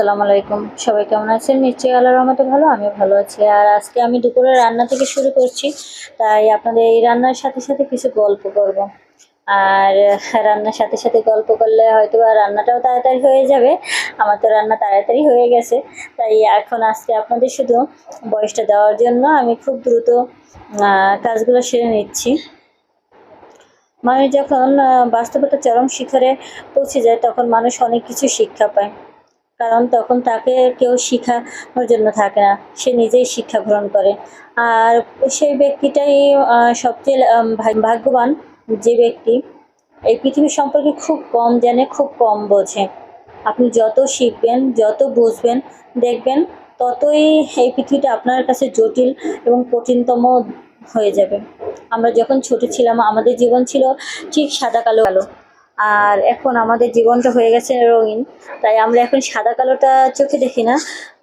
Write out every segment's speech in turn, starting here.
আসসালামু আলাইকুম। সবাই কেমন আছেন? নিশ্চয়ই আল্লাহর রহমতে ভালো আমি ভালো আছি। আর আজকে আমি দুপুরে রান্না থেকে শুরু করছি, তাই আপনাদের এই রান্নার সাথে সাথে কিছু গল্প করব। আর রান্নার সাথে সাথে গল্প করলে হয়তো বা রান্নাটাও তাড়াতাড়ি হয়ে যাবে। আমার তো রান্না তাড়াতাড়ি হয়ে গেছে, তাই এখন আজকে আপনাদের শুধু বয়সটা দেওয়ার জন্য আমি খুব দ্রুত কাজগুলো সেরে নিচ্ছি। মানুষ যখন বাস্তবতা চরম শিখরে পৌঁছে যায়, তখন মানুষ অনেক কিছু শিক্ষা পায়। কারণ তখন তাকে কেউ শেখানোর জন্য থাকে না। সে নিজেই শিক্ষা গ্রহণ করে। আর সেই ব্যক্তিটাই সবচেয়ে ভাগ্যবান যে ব্যক্তি, এই পৃথিবী সম্পর্কে খুব কম জানে, খুব কম বোঝে। আপনি যত শিখবেন, যত বুঝবেন, দেখবেন, ততই এই পৃথিবীটা আপনার কাছে জটিল এবং কঠিনতম হয়ে যাবে। আমরা যখন ছোট ছিলাম, আমাদের জীবন ছিল ঠিক সাদা কালো কালো। আর এখন আমাদের জীবনটা হয়ে গেছে রঙিন। তাই আমরা এখন সাদা কালোটা চোখে দেখি না,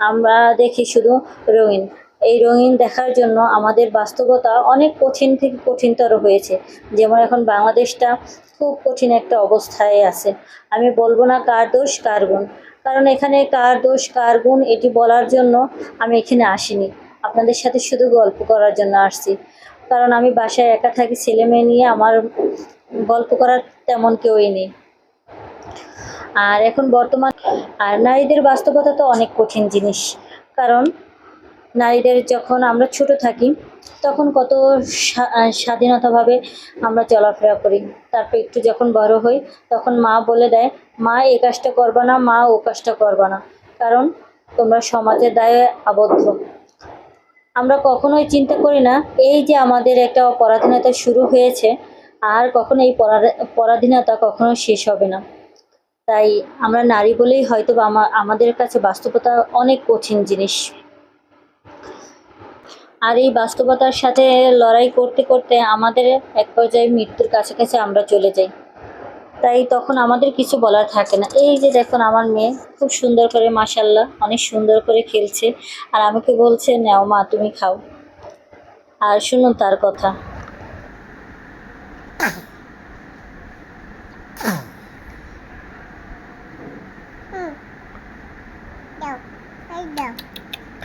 আমরা দেখি শুধু রঙিন। এই রঙিন দেখার জন্য আমাদের বাস্তবতা অনেক কঠিন থেকে কঠিনতর হয়েছে। যেমন এখন বাংলাদেশটা খুব কঠিন একটা অবস্থায় আছে। আমি বলব না কার দোষ, কার গুণ। কারণ এখানে কার দোষ, কার গুণ এটি বলার জন্য আমি এখানে আসিনি। আপনাদের সাথে শুধু গল্প করার জন্য আসছি। কারণ আমি বাসায় একা থাকি, ছেলে মেয়ে নিয়ে আমার গল্প করার তেমন কেউই নেই। আর এখন বর্তমান, আর নারীদের বাস্তবতা তো অনেক কঠিন জিনিস। কারণ নারীদের যখন আমরা ছোট থাকি, তখন কত স্বাধীনতাভাবে আমরা চলাফেরা করি। তারপর একটু যখন বড় হই, তখন মা বলে দেয়, মা এই কাজটা করবা না, মা ও কাজটা করবা না। কারণ তোমরা সমাজের দায়ে আবদ্ধ। আমরা কখনোই চিন্তা করি না, এই যে আমাদের একটা পরাধীনতা শুরু হয়েছে আর কখনো এই পরা- পরাধীনতা কখনো শেষ হবে না। তাই আমরা নারী বলেই হয়তো আমাদের কাছে বাস্তবতা অনেক কঠিন জিনিস। আর এই বাস্তবতার সাথে লড়াই করতে করতে আমাদের এক পর্যায়ে মৃত্যুর কাছাকাছি আমরা চলে যাই। তাই তখন আমাদের কিছু বলার থাকে না। এই যে দেখুন আমার মেয়ে খুব সুন্দর করে মাসাল্লাহ অনেক সুন্দর করে খেলছে। আর আমাকে বলছে, নাও মা, তুমি খাও। আর শুনুন তার কথা।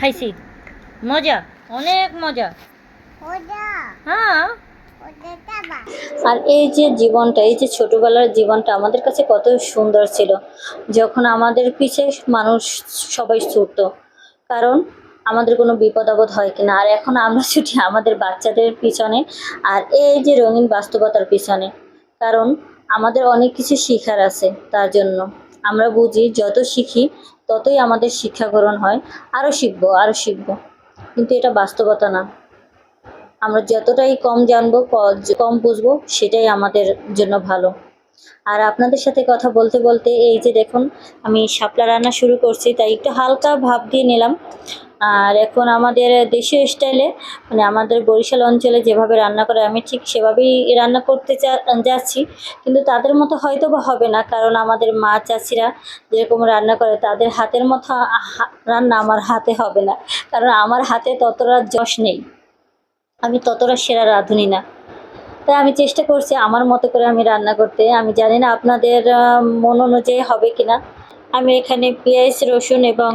খাইছি। মজা অনেক মজা। হ্যাঁ। আর এই যে জীবনটা এই যে ছোটবেলার জীবনটা আমাদের কাছে কত সুন্দর ছিল। যখন আমাদের পিছে মানুষ সবাই ছুটত কারণ আমাদের কোনো বিপদ আপদ হয় কিনা। আর এখন আমরা ছুটি আমাদের বাচ্চাদের পিছনে আর এই যে রঙিন বাস্তবতার পিছনে। কারণ আমাদের অনেক কিছু শিখার আছে তার জন্য। আমরা বুঝি যত শিখি ততই আমাদের শিক্ষা গ্রহণ হয়। আরও শিখব আরও শিখব। কিন্তু এটা বাস্তবতা না। আমরা যতটাই কম জানব কম বুঝব, সেটাই আমাদের জন্য ভালো। আর আপনাদের সাথে কথা বলতে বলতে এই যে দেখুন, আমি শাপলা রান্না শুরু করছি, তাই একটু হালকা ভাব দিয়ে নিলাম। আর এখন আমাদের দেশীয় স্টাইলে মানে আমাদের বরিশাল অঞ্চলে যেভাবে রান্না করে, আমি ঠিক সেভাবেই রান্না করতে যাচ্ছি। কিন্তু তাদের মতো হয়তো বা হবে না, কারণ আমাদের মা চাষিরা যেরকম রান্না করে, তাদের হাতের মতো রান্না আমার হাতে হবে না। কারণ আমার হাতে ততটা যশ নেই। আমি ততটা সেরা রাঁধুনি না। তাই আমি চেষ্টা করছি আমার মতো করে আমি রান্না করতে। আমি জানি না আপনাদের মন অনুযায়ী হবে কিনা। আমি এখানে পেঁয়াজ, রসুন এবং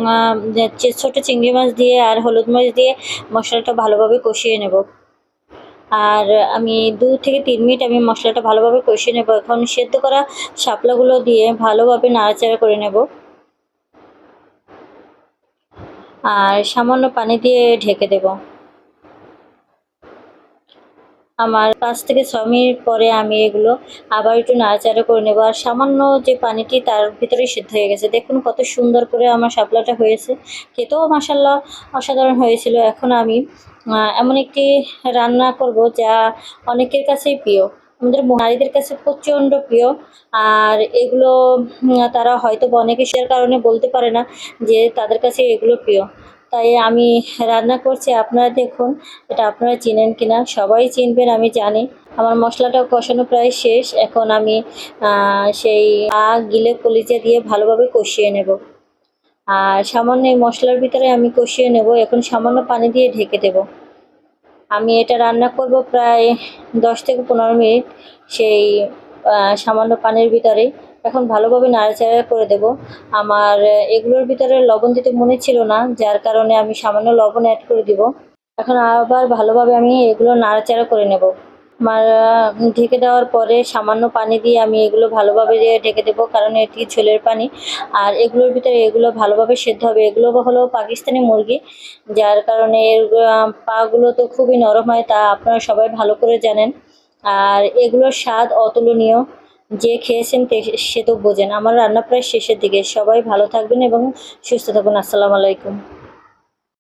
ছোটো চিংড়ি মাছ দিয়ে আর হলুদ মাছ দিয়ে মশলাটা ভালোভাবে কষিয়ে নেব। আর আমি দু থেকে তিন মিনিট আমি মশলাটা ভালোভাবে কষিয়ে নেব। এখন সেদ্ধ করা শাপলাগুলো দিয়ে ভালোভাবে নাড়াচাড়া করে নেব। আর সামান্য পানি দিয়ে ঢেকে দেবো। আমার পাঁচ থেকে ছ মিনিট পরে আমি এগুলো আবার একটু নাড়াচাড়া করে নেব। আর সামান্য যে পানিটি তার ভিতরে সিদ্ধ হয়ে গেছে। দেখুন কত সুন্দর করে আমার শাপলাটা হয়েছে। খেতেও মাসাল্লাহ অসাধারণ হয়েছিল। এখন আমি এমন একটি রান্না করব যা অনেকের কাছেই প্রিয়। আমাদের নারীদের কাছে প্রচণ্ড প্রিয়। আর এগুলো তারা হয়তো অনেকে সেটার কারণে বলতে পারে না যে তাদের কাছে এগুলো প্রিয়। তাই আমি রান্না করছি, আপনারা দেখুন এটা আপনারা চিনেন কিনা, সবাই চিনবেন, আমি জানি। আমার মশলাটা কষানো প্রায় শেষ, এখন আমি সেই আ, গিলে কলিজা দিয়ে ভালোভাবে কষিয়ে নেব। আর সামান্য এই মশলার ভিতরে আমি কষিয়ে নেব, এখন সামান্য পানি দিয়ে ঢেকে দেব। আমি এটা রান্না করব প্রায় দশ থেকে পনেরো মিনিট, সেই সামান্য পানির ভিতরে। এখন ভালোভাবে নাড়াচাড়া করে দেব। আমার, এগুলোর ভিতরে লবণ দিতে মনে ছিল না, যার কারণে আমি সামান্য লবণ অ্যাড করে দিব। এখন আবার ভালোভাবে আমি এগুলো নাড়াচাড়া করে নেব। আমার ঢেকে দেওয়ার পরে সামান্য পানি দিয়ে আমি এগুলো ভালোভাবে ঢেকে দেবো, কারণ এটি ছোলের পানি। আর এগুলোর ভিতরে এগুলো ভালোভাবে সেদ্ধ হবে। এগুলো হলো পাকিস্তানি মুরগি, যার কারণে এর পাগুলো তো খুবই নরম হয়, তা আপনারা সবাই ভালো করে জানেন। আর এগুলোর স্বাদ অতুলনীয়। যে খেয়েছেন সে তো বোঝেন। আমার রান্না প্রায় শেষের দিকে। সবাই ভালো থাকবেন এবং সুস্থ থাকুন। আসসালামু আলাইকুম।